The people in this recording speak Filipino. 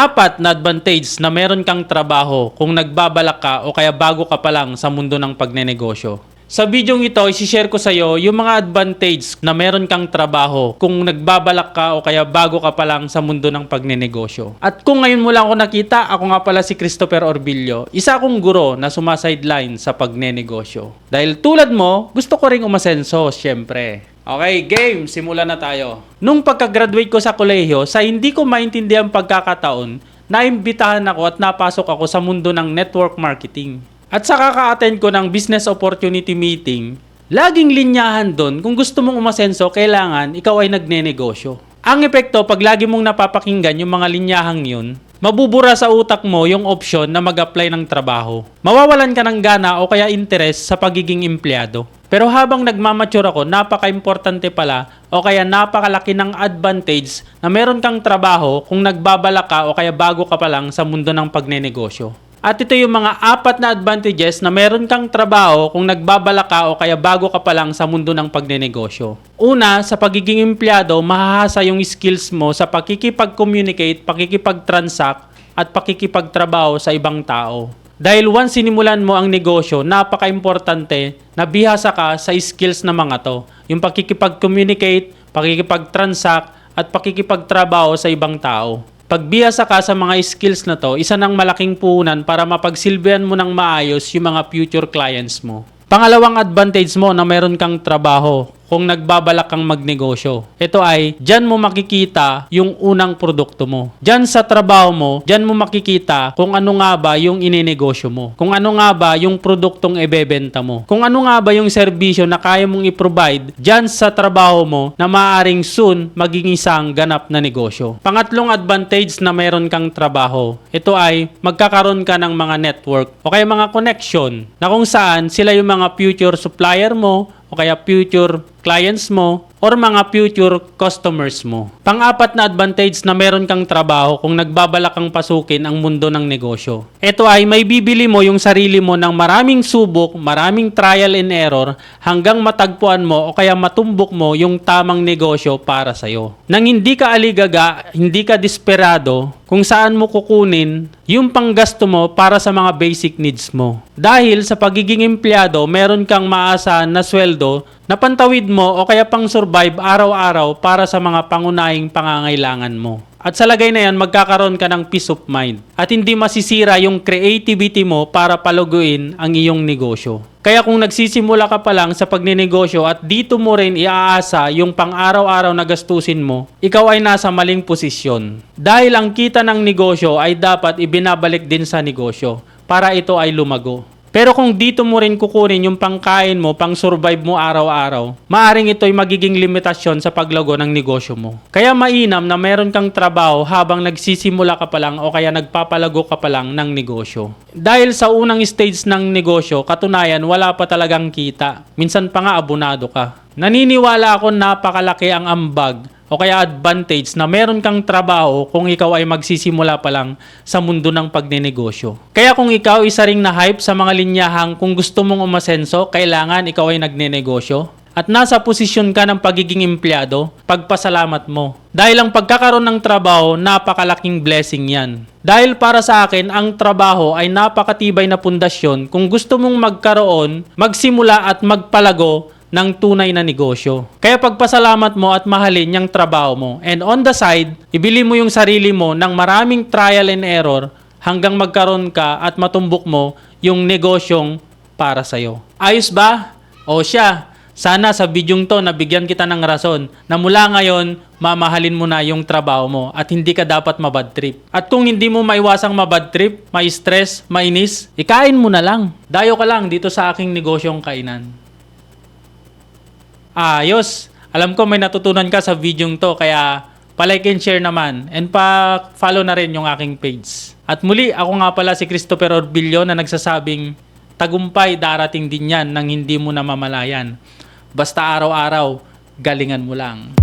Apat na advantage na meron kang trabaho kung nagbabalak ka o kaya bago ka pa lang sa mundo ng pagnenegosyo. Sa bidyong ito, isi-share ko sa iyo yung mga advantage na meron kang trabaho kung nagbabalak ka o kaya bago ka pa lang sa mundo ng pagnenegosyo. At kung ngayon mo lang ako nakita, ako nga pala si Christopher Orbillo, isa akong guro na sumasideline sa pagnenegosyo. Dahil tulad mo, gusto ko ring umasenso, syempre. Okay, game. Simulan na tayo. Nung pagka-graduate ko sa kolehiyo, sa hindi ko maintindihan pagkakataon, naimbitahan ako at napasok ako sa mundo ng network marketing. At sa kaka-attend ko ng business opportunity meeting, laging linyahan doon kung gusto mong umasenso, kailangan ikaw ay nagnenegosyo. Ang epekto, pag lagi mong napapakinggan yung mga linyahang yun, mabubura sa utak mo yung option na mag-apply ng trabaho. Mawawalan ka ng gana o kaya interest sa pagiging empleyado. Pero habang nagmamature ako, napaka-importante pala o kaya napakalaki ng advantage na meron kang trabaho kung nagbabalak ka o kaya bago ka pa lang sa mundo ng pagnenegosyo. At ito yung mga apat na advantages na meron kang trabaho kung nagbabalak ka o kaya bago ka pa lang sa mundo ng pagnenegosyo. Una, sa pagiging empleyado, mahahasa yung skills mo sa pakikipag-communicate, pakikipag-transact, at pakikipagtrabaho sa ibang tao. Dahil once sinimulan mo ang negosyo, napaka-importante na bihasa ka sa skills na mga to. Yung pakikipag-communicate, pakikipag-transact, at pakikipagtrabaho sa ibang tao. Pag bihasa ka sa mga skills na to, isa ng malaking puhunan para mapagsilbihan mo ng maayos yung mga future clients mo. Pangalawang advantage mo na meron kang trabaho kung nagbabalak kang magnegosyo. Ito ay, dyan mo makikita yung unang produkto mo. Dyan sa trabaho mo, dyan mo makikita kung ano nga ba yung ininegosyo mo. Kung ano nga ba yung produktong ebebenta mo. Kung ano nga ba yung serbisyo na kaya mong i-provide dyan sa trabaho mo na maaring soon maging isang ganap na negosyo. Pangatlong advantage na meron kang trabaho, ito ay magkakaroon ka ng mga network o kaya mga connection na kung saan sila yung mga future supplier mo o kaya future clients mo or mga future customers mo. Pang-apat na advantage na meron kang trabaho kung nagbabalak kang pasukin ang mundo ng negosyo. Ito ay may bibili mo yung sarili mo ng maraming subok, maraming trial and error hanggang matagpuan mo o kaya matumbok mo yung tamang negosyo para sa'yo. Nang hindi ka aligaga, hindi ka desperado, kung saan mo kukunin yung panggasto mo para sa mga basic needs mo. Dahil sa pagiging empleyado, meron kang maasahan na sweldo na pantawid mo o kaya pang survive araw-araw para sa mga pangunahing pangangailangan mo. At sa lagay na yan, magkakaroon ka ng peace of mind. At hindi masisira yung creativity mo para paluguin ang iyong negosyo. Kaya kung nagsisimula ka pa lang sa pagninegosyo at dito mo rin iaasa yung pang-araw-araw na gastusin mo, ikaw ay nasa maling posisyon. Dahil ang kita ng negosyo ay dapat ibinabalik din sa negosyo para ito ay lumago. Pero kung dito mo rin kukunin yung pangkain mo, pang survive mo araw-araw, maaring ito'y magiging limitasyon sa paglago ng negosyo mo. Kaya mainam na meron kang trabaho habang nagsisimula ka pa lang o kaya nagpapalago ka pa lang ng negosyo. Dahil sa unang stage ng negosyo, katunayan wala pa talagang kita. Minsan pa nga abonado ka. Naniniwala ako napakalaki ang ambag o kaya advantage na meron kang trabaho kung ikaw ay magsisimula pa lang sa mundo ng pagnenegosyo. Kaya kung ikaw isa ring na-hype sa mga linyahang kung gusto mong umasenso, kailangan ikaw ay nagnenegosyo at nasa posisyon ka ng pagiging empleyado, pagpasalamat mo. Dahil ang pagkakaroon ng trabaho, napakalaking blessing yan. Dahil para sa akin, ang trabaho ay napakatibay na pundasyon kung gusto mong magkaroon, magsimula at magpalago ng tunay na negosyo. Kaya pagpasalamat mo at mahalin yung trabaho mo. And on the side, ibili mo yung sarili mo ng maraming trial and error hanggang magkaroon ka at matumbok mo yung negosyong para sa'yo. Ayos ba? O siya, sana sa bidyong to nabigyan kita ng rason na mula ngayon, mamahalin mo na yung trabaho mo at hindi ka dapat mabad trip. At kung hindi mo maiwasang mabad trip, may stress, mainis, ikain mo na lang. Dayo ka lang dito sa aking negosyong kainan. Ayos. Alam ko may natutunan ka sa video to kaya palike and share naman and pa-follow na rin yung aking page. At muli, ako nga pala si Christopher Orbillo na nagsasabing tagumpay darating din yan nang hindi mo namamalayan. Basta araw-araw, galingan mo lang.